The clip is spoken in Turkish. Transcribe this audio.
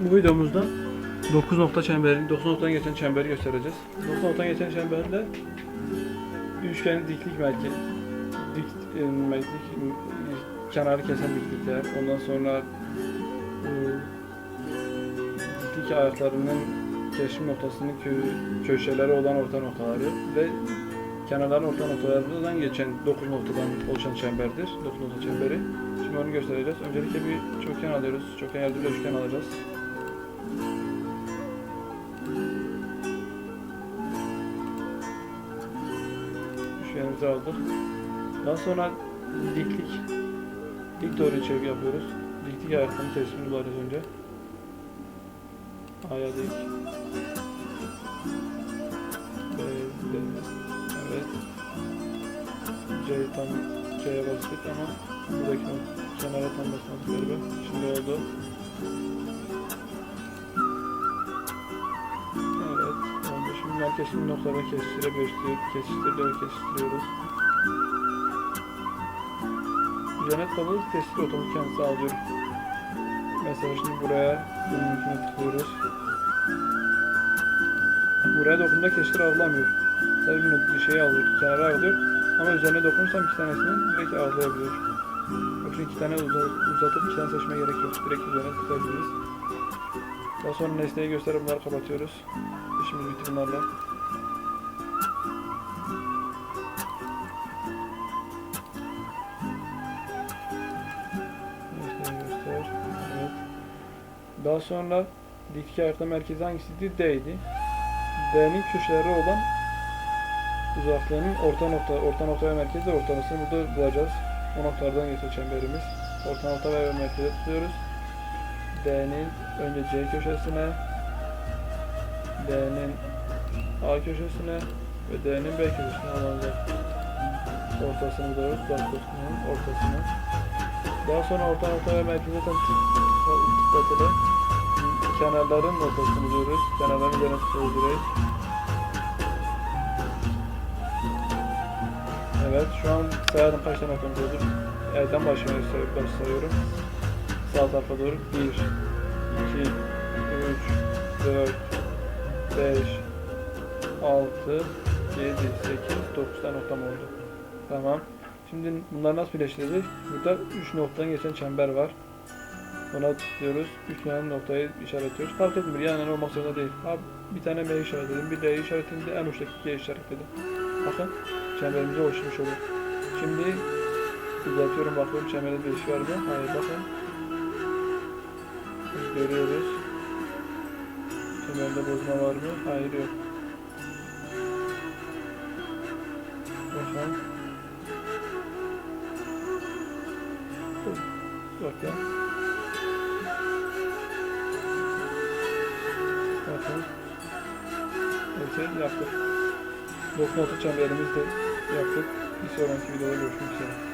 Bu videomuzda 9 nokta çemberi, 9 noktadan geçen çemberi göstereceğiz. 9 noktadan geçen çemberde üçgen diklik merkezi, dik, merkez, kenarı kesen diklikler, ondan sonra e, diklik ayaklarının kesim noktasının kö- köşeleri olan orta noktaları ve kenarların orta noktalarından geçen 9 noktadan oluşan çemberdir. 9 nokta çemberi. Şimdi onu göstereceğiz. Öncelikle bir çokgen alıyoruz. Çokgen yardımıyla üçgen alacağız. Üçgenimizi aldık. Daha sonra diklik. Dik doğru çevir yapıyoruz. Diklik ayaklarının kesimini bulacağız önce. A'ya dik. C tam C'ye bastık ama buradaki kenara tam basmadık galiba. Şimdi oldu. Evet, oldu. Şimdi merkezin noktaları kestirebiliyoruz. Kesiştiriyoruz, kesiştiriyoruz. Üzerine tablo kestir otomatik kendisi alıyor. Mesela şimdi buraya bunun üstüne tıklıyoruz. Buraya dokunduğunda kestir algılamıyor. Sadece bunu bir şey alıyor, kenara alıyor. Ama üzerine dokunursam iki tanesini direkt algılayabiliyor. Yoksa iki tane uza- uzatıp iki tane seçmeye gerek yok. Direkt üzerine tıklayabiliriz. Daha sonra nesneyi gösterip bunları kapatıyoruz. İşimiz bitti bunlarla. Daha sonra dikey ayakta merkezi hangisiydi? D'ydi. D'nin köşeleri olan uzaklığının orta nokta, orta nokta ve merkezi ortalamasını burada bulacağız. O noktalardan geçen çemberimiz. Orta nokta ve merkezi tutuyoruz. D'nin önce C köşesine, D'nin A köşesine ve D'nin B köşesine alacak. Ortasını buluyoruz. Uzaklıkının ortasını. Daha sonra orta nokta ve merkeze tıklatılı kenarların ortasını buluyoruz. Kenarların üzerine tutuyoruz. Evet, şu an sayalım kaç tane noktamız oldu. Elden başlamaya say- başlıyorum. Sağ tarafa doğru 1, 2, 3, 4, 5, 6, 7, 8, 9 tane noktam oldu. Tamam. Şimdi bunları nasıl birleştireceğiz? Burada 3 noktadan geçen çember var. Ona tıklıyoruz. 3 tane noktayı işaretliyoruz. Fark etmiyor. Yani olmak zorunda değil. Abi bir tane M işaretledim, bir D işaretledim, en uçtaki G işaretledim. Bakın çemberimize oluşmuş olur. Şimdi düzeltiyorum bakıyorum çemberde bir iş var mı? Hayır bakın. Biz görüyoruz. Çemberde bozma var mı? Hayır yok. Bakın. Bakın. Bakın. Evet yaptık. 9 nokta çemberimizi de yaptık. Bir sonraki videoda görüşmek üzere.